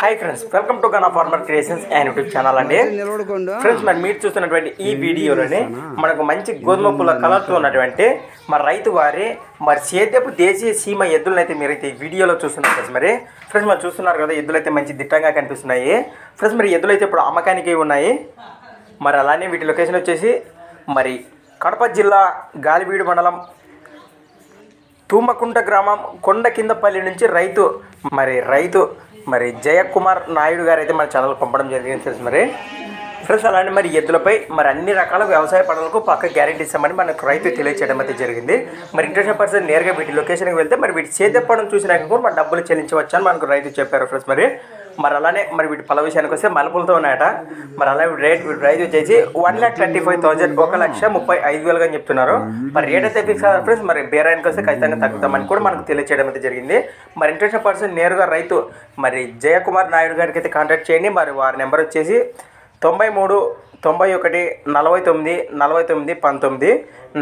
Hi friends welcome to Gana farmer creations and YouTube channel అండి. Friends మరి మీరు చూస్తున్నటువంటి ఈ వీడియోలోని మనకు మంచి గోధుమ పూల కలర్తో ఉన్నటువంటి మరి రైతు వారి మరి సేద్యపు దేశీయ సీమ ఎద్దులను అయితే మీరైతే ఈ వీడియోలో చూస్తున్నారు ఫ్రెండ్స్ మరి. ఫ్రెండ్స్ మరి చూస్తున్నారు కదా ఎద్దులు అయితే మంచి దిట్టంగా కనిపిస్తున్నాయి. ఫ్రెండ్స్ మరి ఎద్దులు అయితే ఇప్పుడు అమ్మకానికి ఉన్నాయి. మరి అలానే వీటి లొకేషన్ వచ్చేసి మరి కడప జిల్లా గాలివీడు మండలం తూమకుంట గ్రామం కొండ కిందపల్లి నుంచి రైతు మరి రైతు మరి జయకుమార్ నాయుడు గారు అయితే మన ఛానల్ పంపడం జరిగింది ఫ్రెండ్స్ మరి. ఫ్రెండ్స్ అలాంటి మరి ఎద్దులపై మరి అన్ని రకాల వ్యవసాయ పనులకు పక్క గ్యారెంటీ ఇస్తామని మనకు రైతు తెలియచేయడం అయితే జరిగింది. మరి ఇంట్రెస్ట్ పర్సన్ నేరుగా వీటి లొకేషన్కి వెళ్తే మరి వీటి చేతి పనులు చూసినాక కూడా మన డబ్బులు చెల్లించవచ్చు అని మనకు రైతు చెప్పారు ఫ్రెండ్స్ మరి. మరి అలానే మరి వీటి పల విషయానికి వస్తే మలుపులతో ఉన్నాయట. మరి అలా వీటి రేట్ వీటి వచ్చేసి one lakh thirty five thousand ఒక లక్ష ముప్పై ఐదు వేలుగా అని చెప్తున్నారు. మరి రేట్ అయితే ఫిక్స్ అవ్వాలి ఫ్రెండ్స్ మరి బేరానికి వస్తే ఖచ్చితంగా తగ్గుతామని కూడా మనకు తెలియచేయడం అయితే జరిగింది. మరి ఇంట్రెస్ట్ పర్సన్ నేరుగా రైతు మరి జయకుమార్ నాయుడు గారికి అయితే కాంటాక్ట్ చేయండి. మరి వారి నెంబర్ వచ్చేసి తొంభై మూడు తొంభై ఒకటి నలభై తొమ్మిది నలభై తొమ్మిది పంతొమ్మిది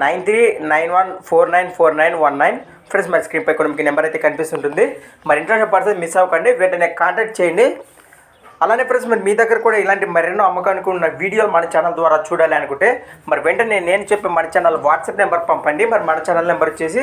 nine three nine one four nine four nine one nine. Friends మరి స్క్రీన్ పై కూడా మీకు నెంబర్ అయితే కనిపిస్తుంటుంది. మరి ఇంట్రెస్ట్ పర్సన్ మిస్ అవ్వకండి వెంటనే కాంటాక్ట్ చేయండి. అలానే ఫ్రెండ్స్ మరి మీ దగ్గర కూడా ఇలాంటి మరెన్నో అమ్మకానికి ఉన్న వీడియోలు మన ఛానల్ ద్వారా చూడాలి అనుకుంటే మరి వెంటనే నేను చెప్పే మన ఛానల్ వాట్సాప్ నెంబర్ పంపండి. మరి మన ఛానల్ నెంబర్ వచ్చేసి